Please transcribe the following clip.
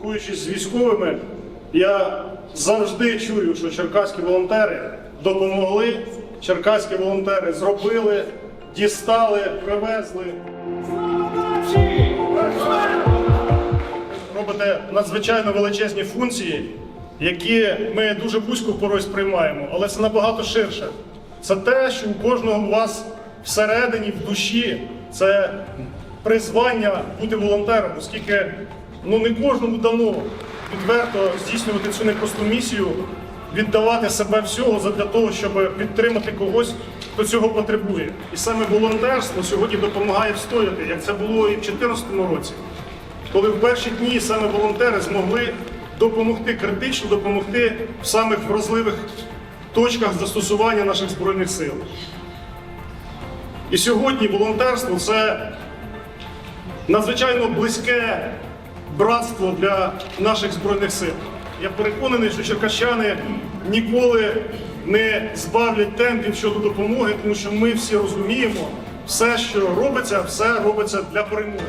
спілкуючись з військовими, я завжди чую, що черкаські волонтери допомогли, черкаські волонтери зробили, дістали, привезли. Робите надзвичайно величезні функції, які ми дуже вузько порой сприймаємо, але це набагато ширше. Це те, що у кожного у вас всередині, в душі, це призвання бути волонтером, оскільки ну, не кожному дано відверто здійснювати цю непросту місію, віддавати себе всього для того, щоб підтримати когось, хто цього потребує. І саме волонтерство сьогодні допомагає встояти, як це було і в 2014 році коли в перші дні саме волонтери змогли допомогти, критично допомогти в самих вразливих точках застосування наших збройних сил. І сьогодні волонтерство це надзвичайно близьке братство для наших збройних сил. Я переконаний, що черкащани ніколи не збавлять темпів щодо допомоги, тому що ми всі розуміємо, все, що робиться, все робиться для перемоги.